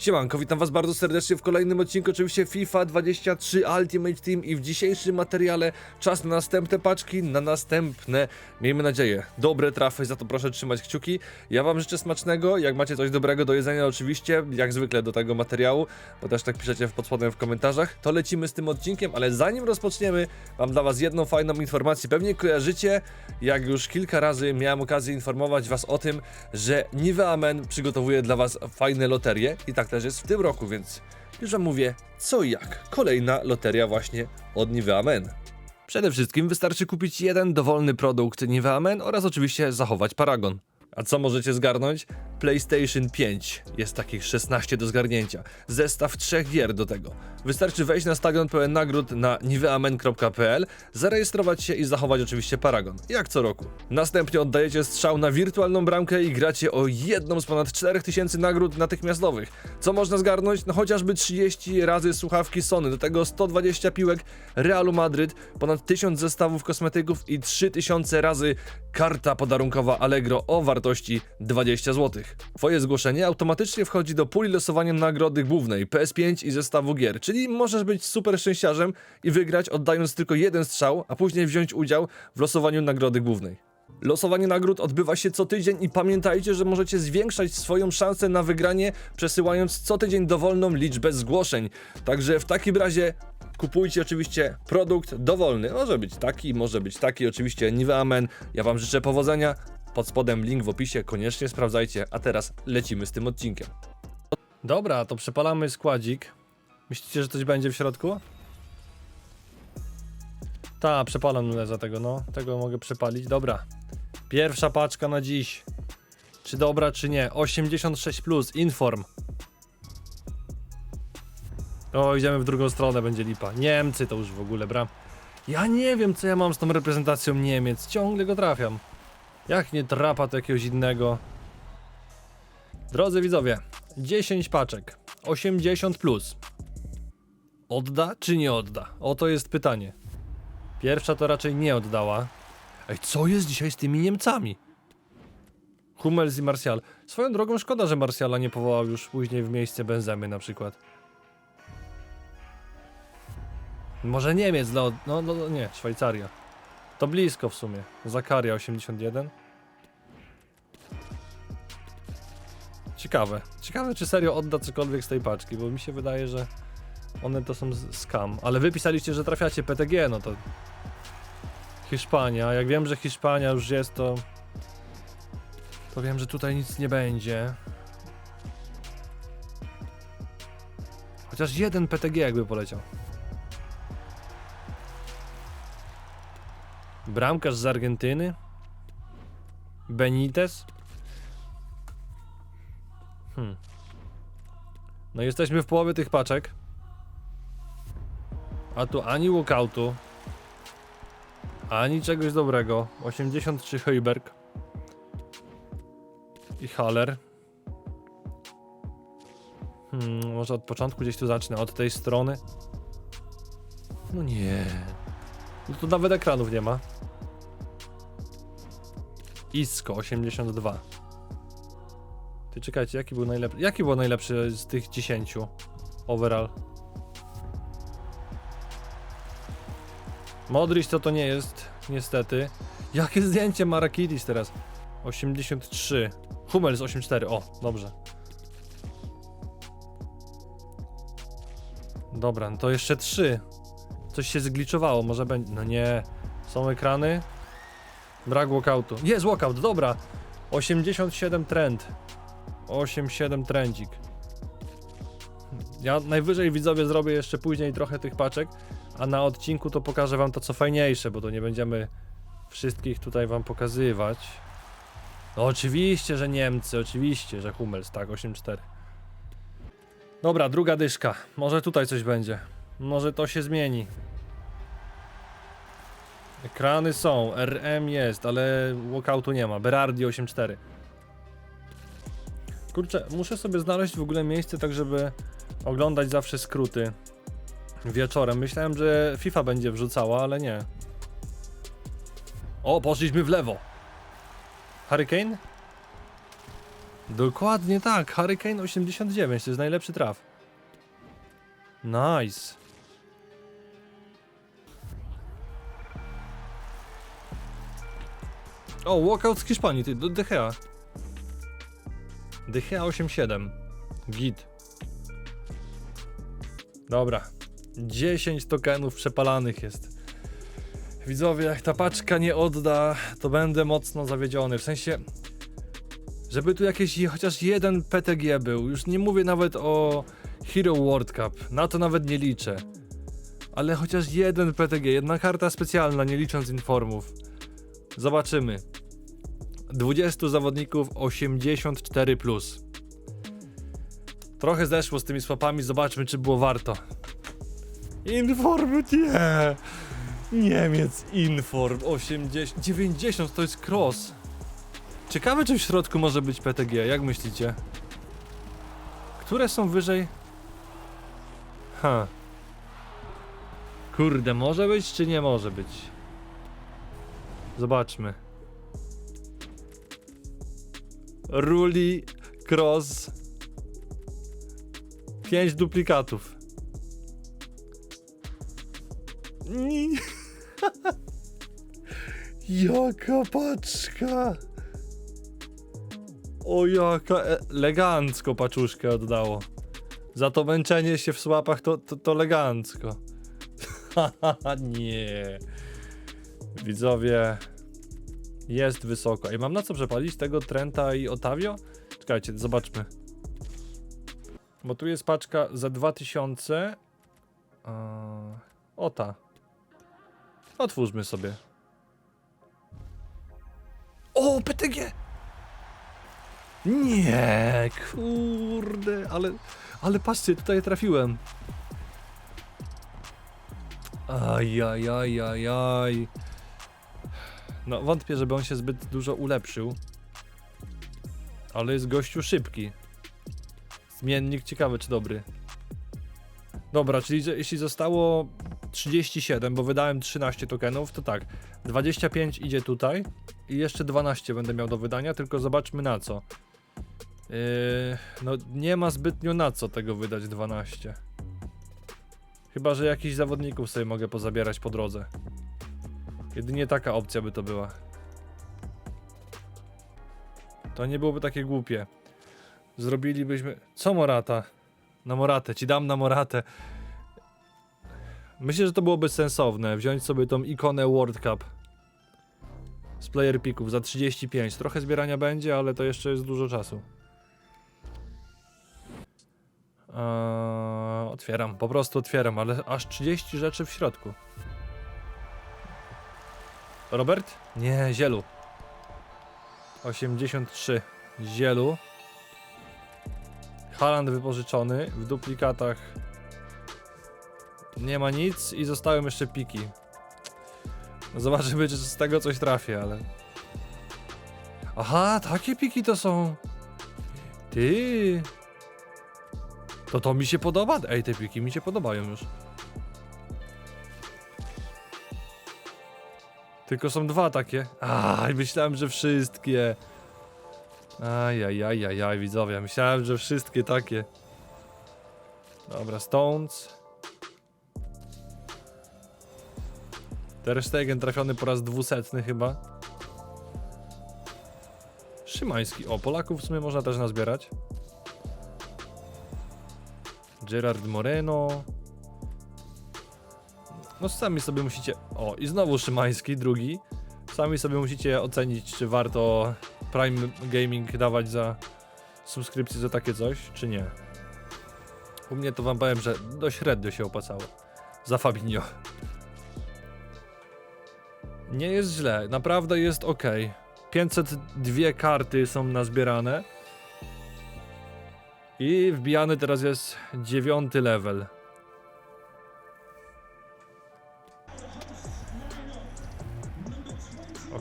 Siemanko, witam was bardzo serdecznie w kolejnym odcinku, oczywiście FIFA 23 Ultimate Team i w dzisiejszym materiale czas na następne paczki, na następne, miejmy nadzieję, dobre trafy, za to proszę trzymać kciuki. Ja wam życzę smacznego, jak macie coś dobrego do jedzenia oczywiście, jak zwykle do tego materiału, bo też tak piszecie pod spodem w komentarzach, to lecimy z tym odcinkiem, ale zanim rozpoczniemy, mam dla was jedną fajną informację, pewnie kojarzycie, jak już kilka razy miałem okazję informować was o tym, że Nivea Men przygotowuje dla was fajne loterie. I tak też jest w tym roku, więc już wam mówię co i jak. Kolejna loteria właśnie od Nivea Men. Przede wszystkim wystarczy kupić jeden dowolny produkt Nivea Men oraz oczywiście zachować paragon. A co możecie zgarnąć? PlayStation 5. Jest takich 16 do zgarnięcia. Zestaw trzech gier do tego. Wystarczy wejść na stadion pełen nagród na niveamen.pl, zarejestrować się i zachować oczywiście paragon, jak co roku. Następnie oddajecie strzał na wirtualną bramkę i gracie o jedną z ponad 4000 nagród natychmiastowych. Co można zgarnąć? No chociażby 30 razy słuchawki Sony, do tego 120 piłek Realu Madryt, ponad 1000 zestawów kosmetyków i 3000 razy karta podarunkowa Allegro o wartości 20 zł. Twoje zgłoszenie automatycznie wchodzi do puli losowania nagrody głównej PS5 i zestawu gier, czyli możesz być super szczęściarzem i wygrać oddając tylko jeden strzał, a później wziąć udział w losowaniu nagrody głównej. Losowanie nagród odbywa się co tydzień i pamiętajcie, że możecie zwiększać swoją szansę na wygranie, przesyłając co tydzień dowolną liczbę zgłoszeń. Także w takim razie kupujcie oczywiście produkt dowolny. Może być taki, może być taki, oczywiście Nivea Men. Ja wam życzę powodzenia. Pod spodem link w opisie, koniecznie sprawdzajcie. A teraz lecimy z tym odcinkiem. Dobra, to przepalamy składzik. Myślicie, że coś będzie w środku? Ta, przepalam za tego, no. Tego mogę przepalić. Dobra. Pierwsza paczka na dziś. Czy dobra, czy nie? 86 plus, inform. O, idziemy w drugą stronę, będzie lipa. Niemcy to już w ogóle, bram. Ja nie wiem, co ja mam z tą reprezentacją Niemiec. Ciągle go trafiam. Jak nie trapa to jakiegoś innego. Drodzy widzowie, 10 paczek. 80 plus. Odda czy nie odda? Oto jest pytanie. Pierwsza to raczej nie oddała. Ej, co jest dzisiaj z tymi Niemcami? Hummels i Martial. Swoją drogą szkoda, że Martiala nie powołał już później w miejsce Benzemy na przykład. Może Niemiec dla... No, no, no nie, Szwajcaria. To blisko w sumie. Zakaria 81. Ciekawe. Ciekawe, czy serio odda cokolwiek z tej paczki, bo mi się wydaje, że one to są scam. Ale wy pisaliście, że trafiacie PTG, no to... Hiszpania. Jak wiem, że Hiszpania już jest, to... To wiem, że tutaj nic nie będzie. Chociaż jeden PTG jakby poleciał. Bramkarz z Argentyny? Benitez? Hmm. No jesteśmy w połowie tych paczek. A tu ani walkoutu, ani czegoś dobrego. 83 Heuberg. I Haller. Hmm, może od początku gdzieś tu zacznę, od tej strony. No nie. No tu nawet ekranów nie ma. Isco 82. Ty czekajcie, jaki był najlepszy? Jaki był najlepszy z tych 10 overall? Modric to to nie jest, niestety. Jakie zdjęcie ma Rakidis teraz? 83. Hummels 84. O, dobrze. Dobra, no to jeszcze 3. Coś się zgliczowało, może będzie. No nie. Są ekrany. Brak walkoutu. Jest walkout, dobra. 87 trend. 87 trendzik. Ja najwyżej widzowie zrobię jeszcze później trochę tych paczek, a na odcinku to pokażę wam to co fajniejsze, bo to nie będziemy wszystkich tutaj wam pokazywać. No oczywiście, że Niemcy, oczywiście, że Hummels, tak, 8-4. Dobra, druga dyszka. Może tutaj coś będzie. Może to się zmieni. Ekrany są, RM jest, ale walkoutu nie ma. Berardi 8-4. Kurczę, muszę sobie znaleźć w ogóle miejsce tak, żeby oglądać zawsze skróty wieczorem. Myślałem, że FIFA będzie wrzucała, ale nie. O, poszliśmy w lewo. Hurricane? Dokładnie tak, Hurricane 89, to jest najlepszy traf. Nice. O, walkout z Hiszpanii, ty, do De. Gea 87. Git. Dobra. 10 tokenów przepalanych jest. Widzowie, jak ta paczka nie odda, to będę mocno zawiedziony. W sensie, żeby tu jakiś chociaż jeden PTG był. Już nie mówię nawet o Hero World Cup. Na to nawet nie liczę. Ale chociaż jeden PTG, jedna karta specjalna, nie licząc informów. Zobaczymy. 20 zawodników 84 plus. Trochę zeszło z tymi swapami, zobaczmy czy było warto. Inform nie. Niemiec Inform 80 90 to jest cross. Ciekawe czy w środku może być PTG, jak myślicie? Które są wyżej? Ha. Kurde, może być czy nie może być? Zobaczmy. Ruli Cross. 5 duplikatów. Jaka paczka! O, jaka elegancko paczuszkę oddało. Za to męczenie się w słapach to, to, to elegancko. Nie. Widzowie, jest wysoko. I mam na co przepalić tego Trenta i Otavio? Czekajcie, zobaczmy. Bo tu jest paczka za 2000. Eee, o ta. Otwórzmy sobie. O, PTG! Nie, kurde, ale, ale patrzcie, tutaj trafiłem. Ajajajajaj. No, wątpię, żeby on się zbyt dużo ulepszył. Ale jest gościu szybki. Zmiennik ciekawy, czy dobry. Dobra, czyli jeśli zostało 37, bo wydałem 13 tokenów, to tak. 25 idzie tutaj i jeszcze 12 będę miał do wydania, tylko zobaczmy na co. Yy, no nie ma zbytnio na co tego wydać 12. Chyba, że jakichś zawodników sobie mogę pozabierać po drodze. Jedynie taka opcja by to była. To nie byłoby takie głupie. Zrobilibyśmy... Co Morata? Na Moratę, ci dam na Moratę. Myślę, że to byłoby sensowne, wziąć sobie tą ikonę World Cup. Z player picków za 35. Trochę zbierania będzie, ale to jeszcze jest dużo czasu. Eee, otwieram, po prostu otwieram, ale aż 30 rzeczy w środku. Robert? Nie, Zielu. 83. Zielu. Haland wypożyczony. W duplikatach nie ma nic i zostały jeszcze piki. No zobaczymy, czy z tego coś trafię, ale... Aha, takie piki to są. Ty. To to mi się podoba. Ej, te piki mi się podobają już. Tylko są dwa takie. Aj, myślałem, że wszystkie. Ajajajajaj, widzowie. Myślałem, że wszystkie takie. Dobra, Stones. Ter Stegen trafiony po raz dwusetny chyba. Szymański. O, Polaków w sumie można też nazbierać. Gerard Moreno. No sami sobie musicie... O, i znowu Szymański, drugi. Sami sobie musicie ocenić, czy warto Prime Gaming dawać za subskrypcję za takie coś, czy nie. U mnie to wam powiem, że dość średnio się opłacało. Za Fabinho. Nie jest źle, naprawdę jest ok. 502 karty są nazbierane. I wbijany teraz jest dziewiąty level.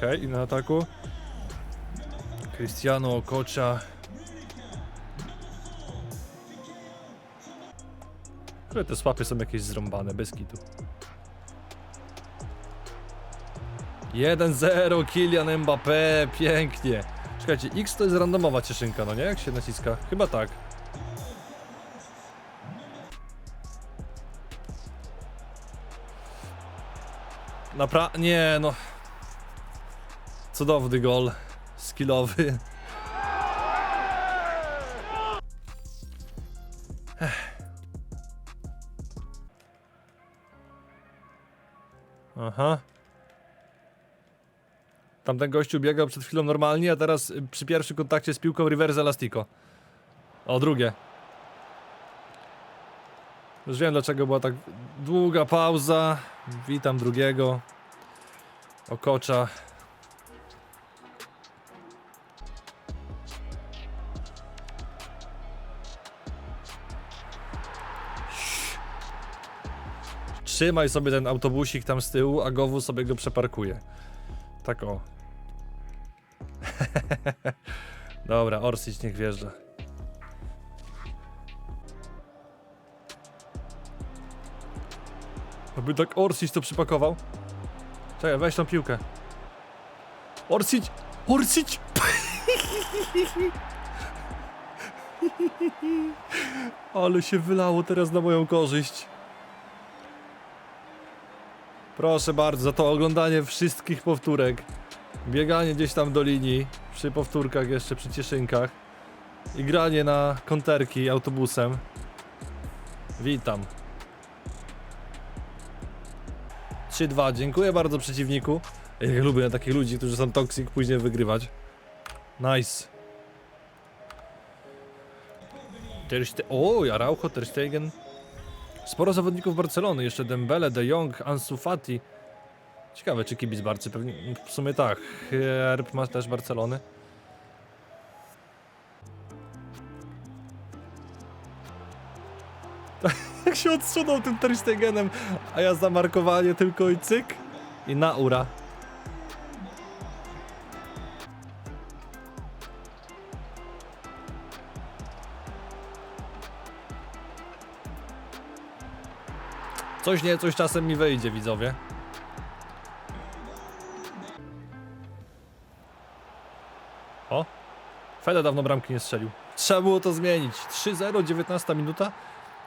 Ok, i na ataku. Cristiano Okocha. Ale te słapy są jakieś zrąbane, bez kitu. 1-0 Kylian Mbappé, pięknie. Czekajcie, X to jest randomowa cieszynka, no nie? Jak się naciska? Chyba tak. Napra... Nie, no. Cudowny gol. Skillowy. Aha. Tamten gościu biegał przed chwilą normalnie, a teraz przy pierwszym kontakcie z piłką reverse elastico. O, drugie. Już wiem dlaczego była tak długa pauza. Witam drugiego. Okocza. Trzymaj sobie ten autobusik tam z tyłu, a Gowu sobie go przeparkuje. Tak o. Dobra, Orsic niech wjeżdża. Aby tak Orsic to przypakował. Czekaj, weź tą piłkę. Orsic! Orsic! Ale się wylało teraz na moją korzyść. Proszę bardzo, za to oglądanie wszystkich powtórek. Bieganie gdzieś tam do linii, przy powtórkach jeszcze, przy cieszynkach. I granie na konterki autobusem. Witam. 3-2, dziękuję bardzo przeciwniku. Ja lubię takich ludzi, którzy są toxic, później wygrywać. Nice. Ter Ste- o, Araujo, Ter Stegen. Sporo zawodników Barcelony, jeszcze Dembele, De Jong, Ansu Fati. Ciekawe, czy kibic Barcy, pewnie w sumie tak. Herb ma też Barcelony. Jak się odsunął tym Ter Stegenem, a ja zamarkowanie tylko i cyk i na ura. Coś nie, coś czasem mi wyjdzie, widzowie. O! Fede dawno bramki nie strzelił. Trzeba było to zmienić. 3-0, 19 minuta.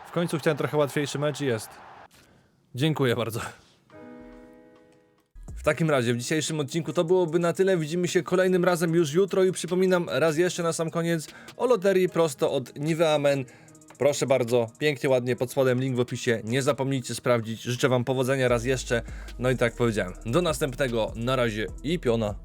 W końcu chciałem trochę łatwiejszy mecz i jest. Dziękuję bardzo. W takim razie w dzisiejszym odcinku to byłoby na tyle. Widzimy się kolejnym razem już jutro i przypominam raz jeszcze na sam koniec o loterii prosto od Nivea Men. Proszę bardzo, pięknie, ładnie pod spodem, link w opisie. Nie zapomnijcie sprawdzić. Życzę Wam powodzenia raz jeszcze. No i tak jak powiedziałem, do następnego. Na razie i piona.